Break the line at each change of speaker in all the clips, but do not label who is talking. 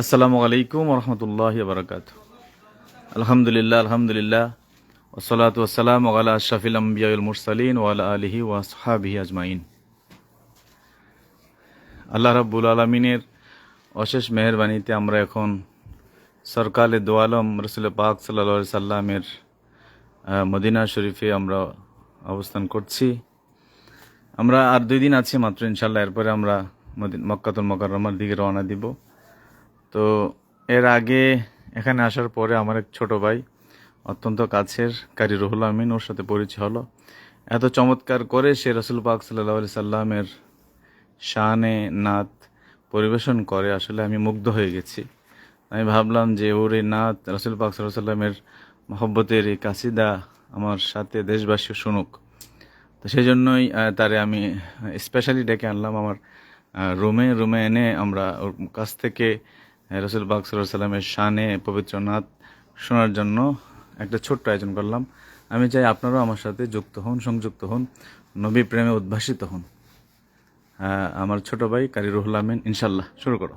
আসসালামু আলাইকুম রহমতুল্লাহ বারকাত আলহামদুলিল্লাহ আলহামদুলিল্লাহ। ওসলাত ওসালাম ওয়ালা আশরাফিল আম্বিয়াউল মুরসালিন ওয়ালা আলিহি ওয়াসহাবিহি আজমাইন। আল্লাহ রাব্বুল আলমিনের অশেষ মেহরবানিতে আমরা এখন সরকালে দোয়ালম রসুল পাক সাল্লা সাল্লামের মদিনা শরীফে আমরা অবস্থান করছি। আমরা আর দুই দিন আছি মাত্র ইনশাল্লাহ এরপরে আমরা মক্কাতুল মকরমার দিকে রওনা দিব। তো এর আগে এখানে আসার পরে আমার এক ছোট ভাই অত্যন্ত কাছের কারি রুহুল আমিন ওর সাথে পরিচয় হলো। এত চমৎকার করে সে রসুল পাক সাল্লাহ আলি সাল্লামের শানে নাত পরিবেশন করে, আসলে আমি মুগ্ধ হয়ে গেছি। আমি ভাবলাম যে ওর এই নাত রসুল পাক সাল্লাহ সাল্লামের মহব্বতের এই কাসিদা আমার সাথে দেশবাসী শুনুক। তো সেই জন্যই তারে আমি স্পেশালি ডেকে আনলাম আমার রুমে রুমে এনে আমরা ওর কাছ থেকে রসুল বাক সাল্লামের শানে পবিত্র নাথ শোনার জন্য একটা ছোট্ট আয়োজন করলাম। আমি চাই আপনারাও আমার সাথে যুক্ত হন সংযুক্ত হন নবী প্রেমে উদ্ভাসিত হন। আমার ছোট ভাই কারি রুহুল আমিন ইনশাল্লাহ শুরু করো।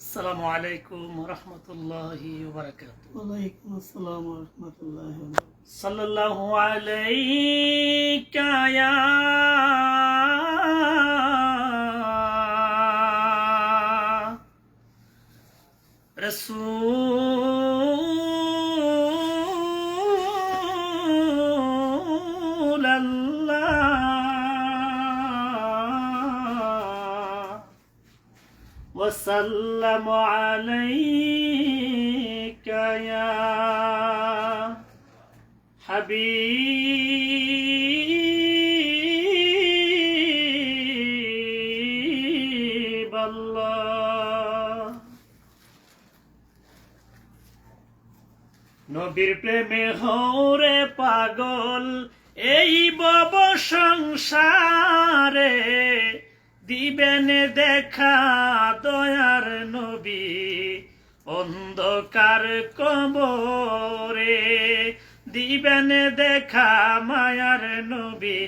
আসসালামু আলাইকুম
রহমতুল্লাহি সাল্লাল্লাহু আলাইকা ইয়া رسول الله وسلم عليك يا حبيب নবীর প্রেমে হৌরে পাগল, এই বব সংসারে দিবেন দেখা দয়ার নবী, অন্ধকার কবরে দিবেন দেখা মায়ার নবী,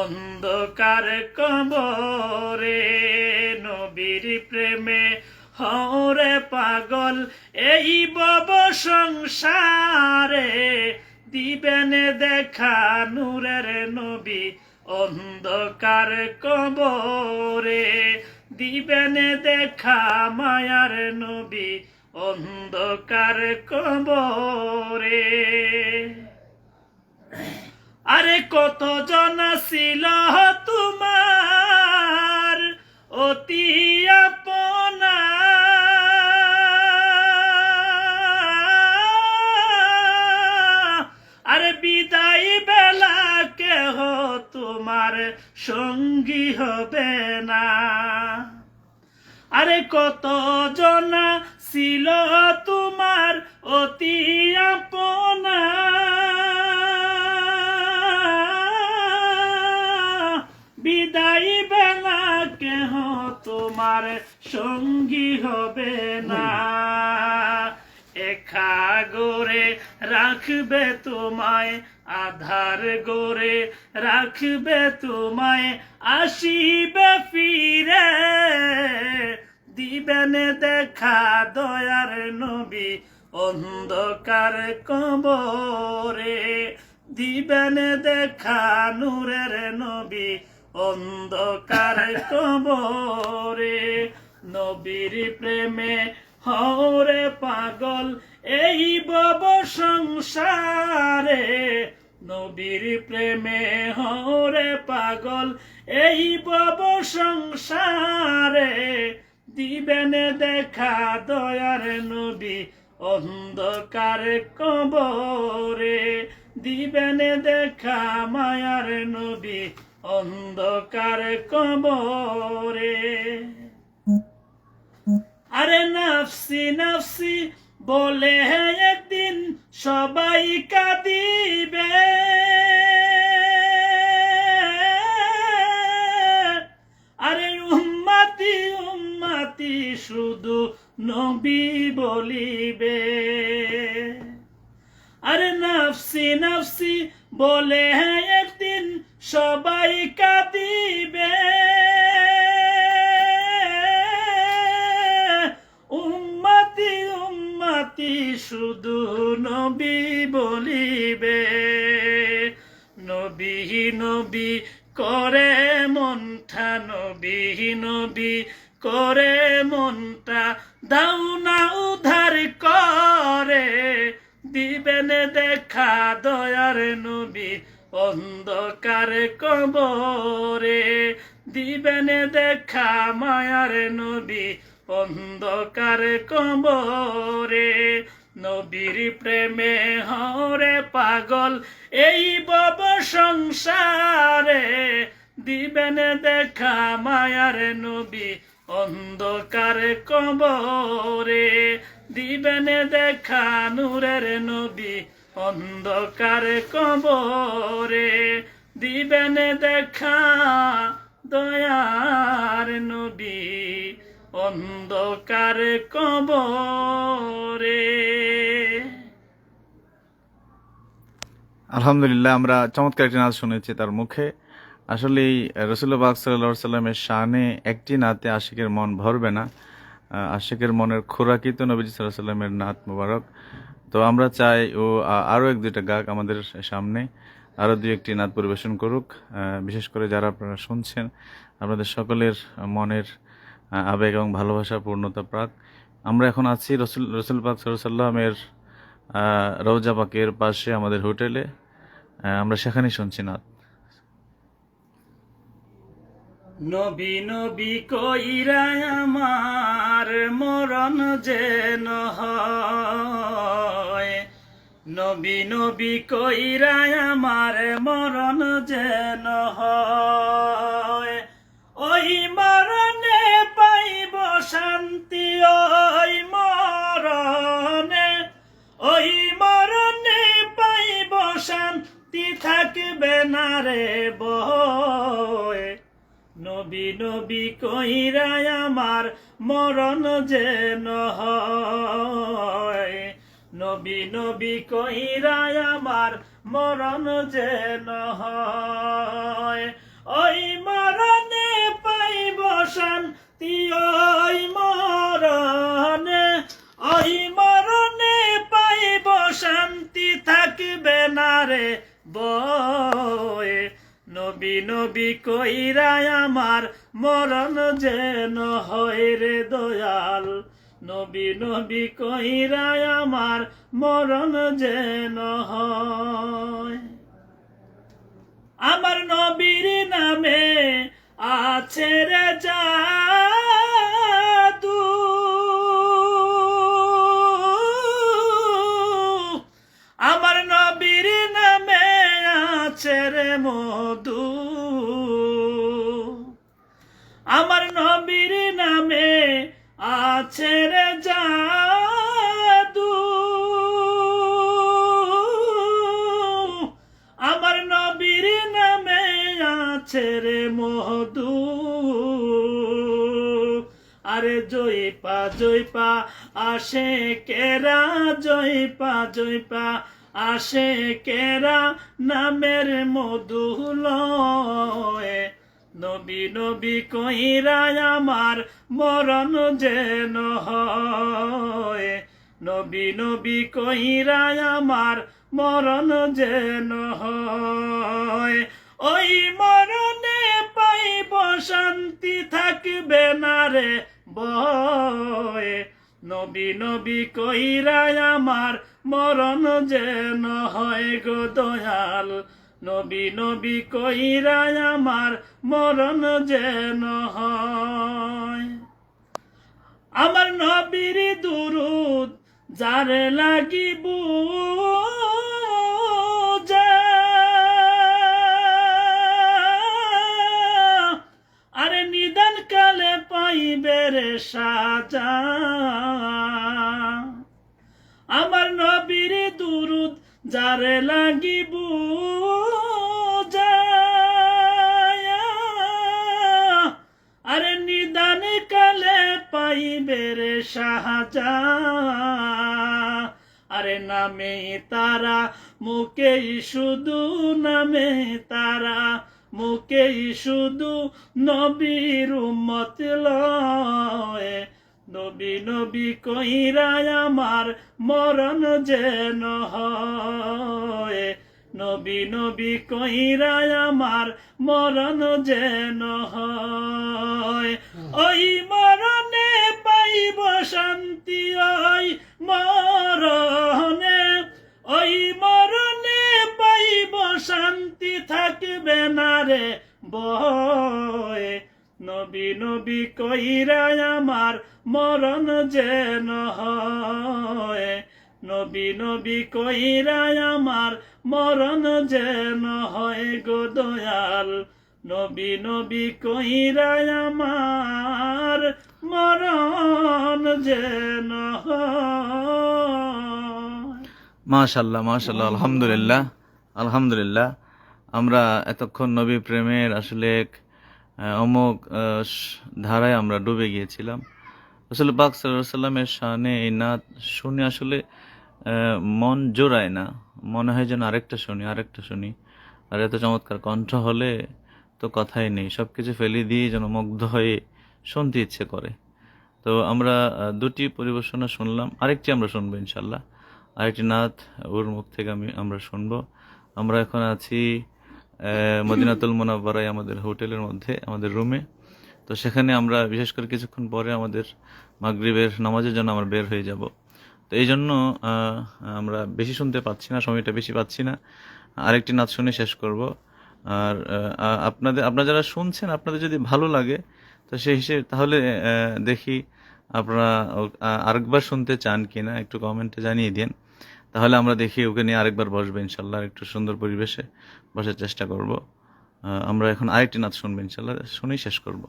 অন্ধকার কবরে নবীর প্রেমে হরে পাগল, এই বব সংসারে দিবেন দেখা নূরের নবী, অন্ধকার কবরে দিবেন দেখা মায়ার নবী, অন্ধকার কবরে। আরে কত জন ছিল তোমার তোমার সঙ্গী হবে না। একা গোরে রাখবে তোমায়, আধার গোরে রাখবে তোমায়, আসিবে ফিরে। দিবেন দেখা দয়ার নবী অন্ধকার কবরে। দিবেন দেখা নূরের নবী অন্ধকার কবরে। নবীর প্রেমে হরে পাগল, এই বব সংসারে। নবীর প্রেমে হরে পাগল, এই বব সংসারে। দিবেন দেখা দয়ার নবী অন্ধকার কবরে। দিবেন দেখা মায়ার নবী অন্ধকার কবরে। আরে নাফসি নাফসি, বলে একদিন সবাই কাঁদিবে। আরে উম্মাতি উম্মাতি, শুধু নবী বলিবে। আরে নাফসি নাফসি, বলে একদিন সবাই কাঁদিবে। উম্মতি উম্মতি, শুধু নবী বলিবে। নবী নবী করে মনটা, নবী নবী করে মনটা। দাও না উদ্ধার করে। দিবেন দেখা দয়ার নবী। অন্ধকার কবরে দিবেন দেখা মায়ার নবী। অন্ধকার কবরে নবীর প্রেমে হরে পাগল। এই বব সংসারে দিবেন দেখা মায়ার নবী। অন্ধকার কবরে দিবেন দেখা নূরের নবী। অন্ধকার কবরে দিবেন দেখা দয়ার নবী। অন্ধকার কবরে।
আলহামদুলিল্লাহ, আমরা চমৎকার একটি নাচ শুনেছি তার মুখে। আসলে রসুল্লাহ সাল্লাহ সাল্লামের শানে একটি নাতে আশিকের মন ভরবে না। আশিকের মনের খোরাকি তো নবীজ সাল্লাহ সাল্লামের নাত মুবারক। তো আমরা চাই ও আরও এক দুইটা গাক আমাদের সামনে, আরও দুই একটি নাচ পরিবেশন করুক। বিশেষ করে যারা আপনারা শুনছেন, আপনাদের সকলের মনের আবেগ এবং ভালোবাসা পূর্ণতা প্রাক। আমরা এখন আছি রসুল রসুল পাক সরসাল্লামের রৌজা পাকের পাশে আমাদের হোটেলে। আমরা সেখানেই শুনছি নাত
নবী নবী কইরা আমার মরণ যেন হয়। নবী নবী কইরা আমার মরণ যেন হয়। ওই মরণে পাইব শান্তি, ওই মরণে ওই মরণে পাইব শান্তি, থাকবে না রে বয় নবী নবী কইরা আমার মরণ যেন হয়। নবী নবী কইরা আমার মরণ যেন হয়। ওই মরণে পাইব শান্তি, ওই মরণে ওই মরণে পাইব শান্তি, থাকবে না রে বয় নবী নবী কইরা আমার মরণ যেন হয় রে দয়াল। নবী নবী কইরা আমার মরণ যেন হয়। আমার নবীর নামে আছে রে জাদু আছে রে মধু। আমার নবীর নামে আছে রে জাদু। আমার নবীর নামে আছে রে মধু। আরে জয় পা জয় পা আসে কেরা জয় পা জয় পা আসে কেরা নামের মধু লয় নবী নবী কইরা আমার মরণ যেন হয়। নবী নবী কইরা আমার মরণ যেন হয়। ওই মরণে পাইব শান্তি থাকবে না রে বয় নবী নবী কইরা আমার মরণ যেন হয় গো দয়াল। নবী নবী কইরা আমার মরণ যেন হয়। আমার নবীর দুরুদ যারে লাগিব আরে নিদান কালে পাইবে রে সাজা আমার নবীর দুরুদ যারে লাগিব আরে নিদান কালে পাইবে রে সাহায্য। আরে নামে তারা মুখেই শুধু নামে তারা মুখেই শুধু নবীর উম্মত লয়। নবী নবী কইরা আমার মরণ যেন হয়। নবী নবী কইরায় আমার মরণ যেন হয়। ওই মরণে পাইব শান্তি, ওই মরণে ওই মরণে পাইব শান্তি, থাকবে না রে বয়। নবী নবী কইরায় আমার মরণ যেন হয়। নবী নবী কইরায় আমার মরণ যেন হয় গো দয়াল। নবী নবী কইরায় আমার মরণ যেন
মাশাল্লাহ মাশাল্লাহ, আলহামদুলিল্লাহ আলহামদুলিল্লাহ। আমরা এতক্ষণ নবী প্রেমের আসলে স- ধারায় আমরা ডুবে গিয়েছিলাম। রসুল পাক সাল্লামের শানে এই নাচ শুনে আসলে মন জোড়ায় না। মনে হয় যেন আরেকটা শুনি আরেকটা শুনি। আর এত চমৎকার কণ্ঠ হলে তো কথাই নেই। সব কিছু ফেলে দিয়ে যেন মুগ্ধ হয়ে শুনতে ইচ্ছে করে। তো আমরা দুটি পরিবেশনা শুনলাম। আরেকটি আমরা শুনব ইনশাল্লাহ আরেকটি নাথ ওর মুখ থেকে আমি, আমরা শুনব। আমরা এখন আছি মদিনাতুল মোনাব্বারায় আমাদের হোটেলের মধ্যে, আমাদের রুমে তো সেখানে আমরা বিশেষ করে কিছুক্ষণ পরে আমাদের মাগরিবের নামাজের জন্য আমরা বের হয়ে যাব। তো এই জন্য আমরা বেশি শুনতে পাচ্ছি না, সময়টা বেশি পাচ্ছি না। আরেকটি নাচ শুনে শেষ করব। আর আপনাদের, আপনারা যারা শুনছেন, আপনাদের যদি ভালো লাগে, তো সেই হিসেবে তাহলে দেখি আপনারা আরেকবার শুনতে চান কিনা, একটু কমেন্টে জানিয়ে দিন। তাহলে আমরা দেখি ওকে নিয়ে আরেকবার বসবো, ইনশাল্লাহ, একটু সুন্দর পরিবেশে বসার চেষ্টা করব। আমরা এখন আরেকটি নাচ শুনব, ইনশাল্লাহ, শুনেই শেষ করব।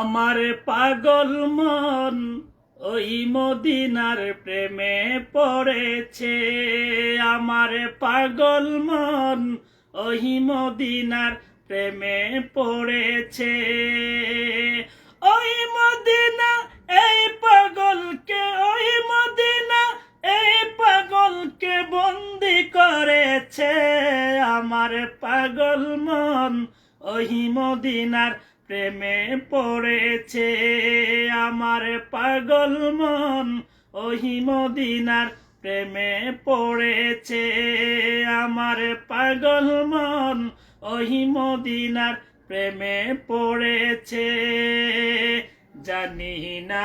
আমার পাগল মন ওই মদিনার প্রেমে পড়েছে। আমার পাগল মন ওই মদিনার প্রেমে পড়েছে। ওই মদিনা, এই পাগলকে ওই মদিনা, এই পাগলকে বন্দি করেছে আমার পাগল মন। ওই মদিনার প্রেমে পড়েছে আমার পাগল মন। ওই মদিনার প্রেমে পড়েছে আমার পাগল মন। ওই মদিনার প্রেমে পড়েছে জানি না,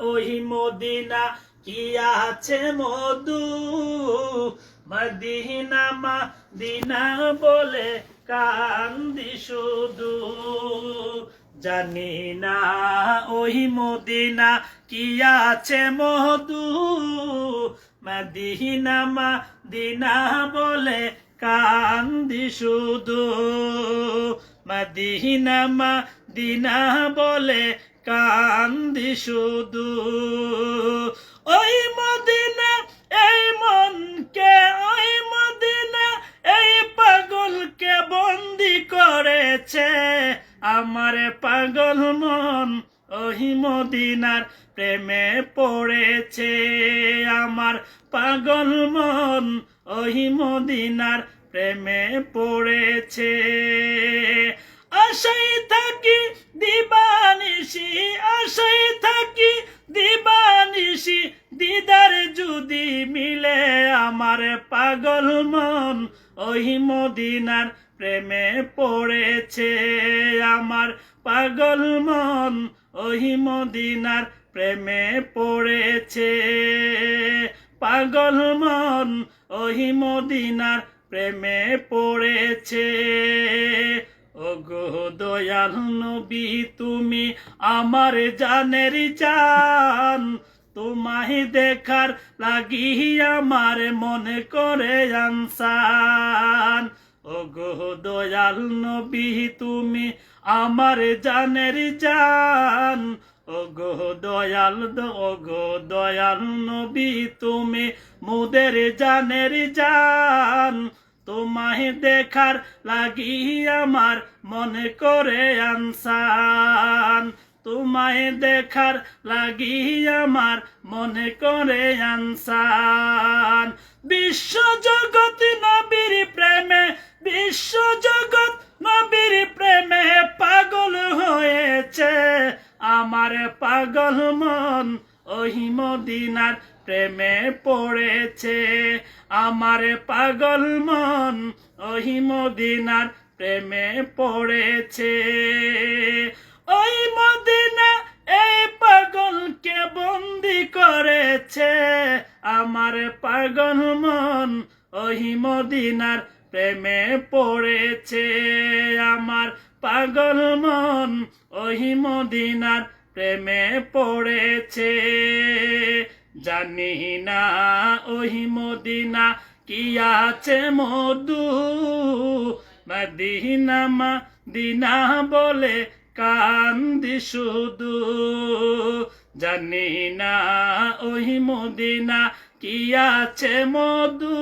ওই মদিনা কি আছে মধু? মদিনা মদিনা বলে কান্দি শুধু। জানি না, ওই মদিনা কি আছে মধু? মদিনা মদিনা বলে কান্দি শুধু। মদিনা মদিনা বলে কান্দি শুধু। ওই মদিনা, এই মনকে, ওই মদিনা, এই পাগলকে বন্দি করেছে। আমার পাগল মন ওই মদিনার প্রেমে পড়েছে। আমার পাগল মন ওই মদিনার প্রেমে পড়েছে। আশাই থাকি পাগল মন ওই মদিনার প্রেমে পড়েছে আমার পাগল মন ওই মদিনার প্রেমে পড়েছে। পাগল মন ওই মদিনার প্রেমে পড়েছে। ওগো দয়াল নবী, তুমি আমার জানের জান তোমায় দেখার লাগি আমার মনে করে আনসান। ওগো দয়াল নবী, তুমি আমার জানের জান। ওগো দয়াল দ- ওগো দয়াল নবী, তুমি মুদের জানের জান। তোমায় দেখার লাগি আমার মনে করে আনসান। তোমায় দেখার লাগি আমার মনে করে আনসান। বিশ্ব জগৎ নবীর প্রেমে বিশ্ব জগৎ নবীর প্রেমে পাগল হয়েছে। আমার পাগল মন ওই মদিনার প্রেমে পড়েছে। আমার পাগল মন ওহি মদিনার প্রেমে পড়েছে। ওই মদিনা এই পাগলকে বন্দি করেছে। আমার পাগল মন ওহি মদিনার প্রেমে পড়েছে। আমার পাগল মন ওহি মদিনার প্রেমে পড়েছে। জানি না ওহি মদিনা কি আছে মধু। মদিনা দিনা বলে কান্দি শুধু। জানি না ওহি মদিনা কি আছে মধু?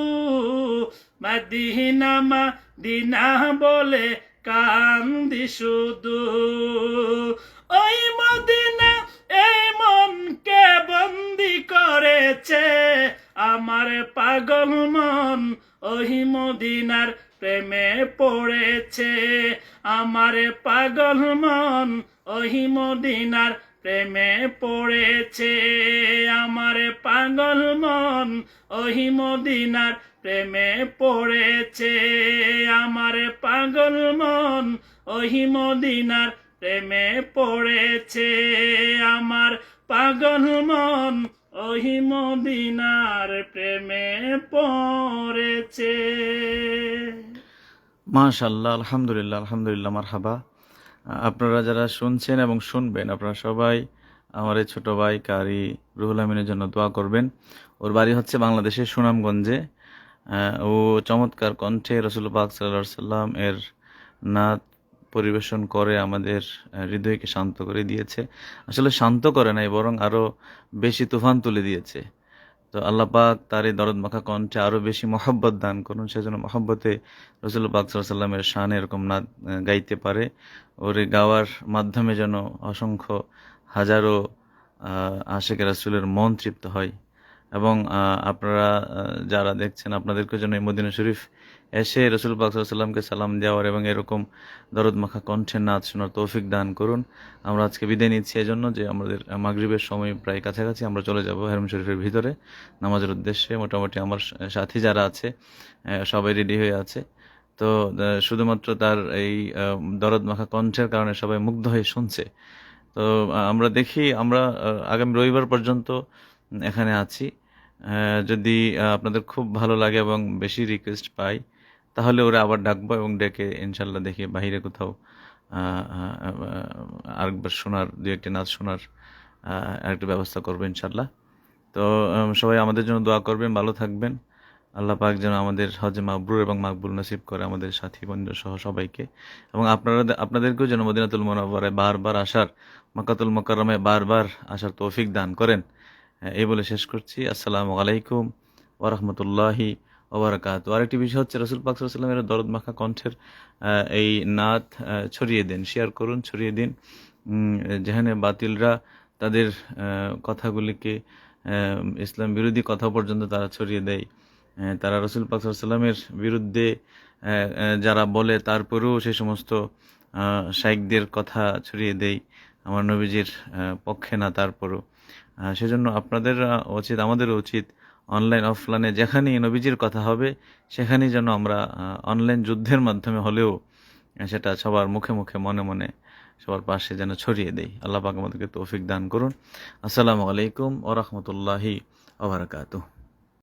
মদিনা দিনা বলে কান্দি শুধু। ওই মদিনা এই মনকে বন্দি করেছে। আমার পাগল মন ওহি মদিনার প্রেমে পড়েছে আমার পাগল মন। ওহি মদিনার প্রেমে পড়েছে আমার পাগল মন। ওহি মদিনার প্রেমে পড়েছে আমার পাগল মন। ওহি মদিনার প্রেমে পড়েছে আমার পাগল মন। ওহি মদিনার প্রেমে পড়েছে।
মাশাল্লাহ আলহামদুলিল্লাহ আলহামদুলিল্লাহ আমার হাবা আপনারা যারা শুনছেন এবং শুনবেন, আপনারা সবাই আমার এই ছোটো ভাই কারি রুহুল আমিনের জন্য দোয়া করবেন। ওর বাড়ি হচ্ছে বাংলাদেশের সুনামগঞ্জে। ও চমৎকার কণ্ঠে রসুল পাক সাল্লাহ সাল্লাম এর নাচ পরিবেশন করে আমাদের হৃদয়কে শান্ত করে দিয়েছে। আসলে শান্ত করে নাই, বরং আরও বেশি তুফান তুলে দিয়েছে। তো আল্লাহ পাক তার এই দরদ মাখা কণ্ঠে আরও বেশি মহব্বত দান করুন সেজন্য মহব্বতে রসুল পাক সাল্লামের শান এরকম না গাইতে পারে। ওর গাওয়ার মাধ্যমে যেন অসংখ্য হাজারো আহ, আশেকের রাসুলের মন তৃপ্ত হয়। এবং আপনারা যারা দেখছেন আপনাদেরকে যেন এই মদিনা শরীফ এসে রসুল পাক সাল্লামকে সালাম দেওয়ার এবং এরকম দরদ মাখা কণ্ঠের নাচ শোনার তৌফিক দান করুন। আমরা আজকে বিদায় নিচ্ছি এজন্য যে আমাদের মাগরিবের সময় প্রায় কাছাকাছি আমরা চলে যাব হেরম শরীফের ভিতরে নামাজের উদ্দেশ্যে। মোটামুটি আমার সাথী যারা আছে সবাই রেডি হয়ে আছে। তো শুধুমাত্র তার এই দরদ মাখা কণ্ঠের কারণে সবাই মুগ্ধ হয়ে শুনছে। তো আমরা দেখি, আমরা আগামী রবিবার পর্যন্ত এখানে আছি। যদি আপনাদের খুব ভালো লাগে এবং বেশি রিকোয়েস্ট পাই, তাহলে ওরা আবার ডাকবো এবং ডেকে ইনশাল্লাহ দেখে বাইরে কোথাও আরেকবার শোনার, দু একটি নাচ শোনার আরেকটা ব্যবস্থা করব ইনশাল্লাহ। তো সবাই আমাদের জন্য দোয়া করবেন, ভালো থাকবেন। আল্লাহ পাক যেন আমাদের হজে মাবরুর এবং মাকবুল নসিব করে আমাদের সাথী বন্ধু সহ সবাইকে। এবং আপনারা, আপনাদেরকেও যেন মদিনাতুল মনোবরায় বারবার আসার মাকাতুল মোকাররমে বারবার আসার তৌফিক দান করেন। এই বলে শেষ করছি। আসসালামু আলাইকুম ওরহমতুল্লাহি ওবরাকাত আরেকটি বিষয় হচ্ছে রসুল পাক সাল্লামের দরদ মাখা কণ্ঠের এই নাথ ছড়িয়ে দিন, শেয়ার করুন, ছড়িয়ে দিন। যেখানে বাতিলরা তাদের কথাগুলিকে ইসলাম বিরোধী কথা পর্যন্ত তারা ছড়িয়ে দেয়। তারা রসুল পাক সাল্লামের বিরুদ্ধে যারা বলে তারপরেও সে সমস্ত শাইকদের কথা ছড়িয়ে দেয়। আমার নবীজির পক্ষে না তারপরও। সেজন্য আপনাদের উচিত, আমাদের উচিত অনলাইন অফলাইনে যেখানেই নবীজির কথা হবে, সেখানেই যেন আমরা অনলাইন যুদ্ধের মাধ্যমে হলেও সেটা সবার মুখে মুখে, মনে মনে সবার পাশে যেন ছড়িয়ে দেই। আল্লাহ পাক আমাদেরকে তৌফিক দান করুন। আসসালামু আলাইকুম ওরহমতুল্লাহি ওবরাকাতুহ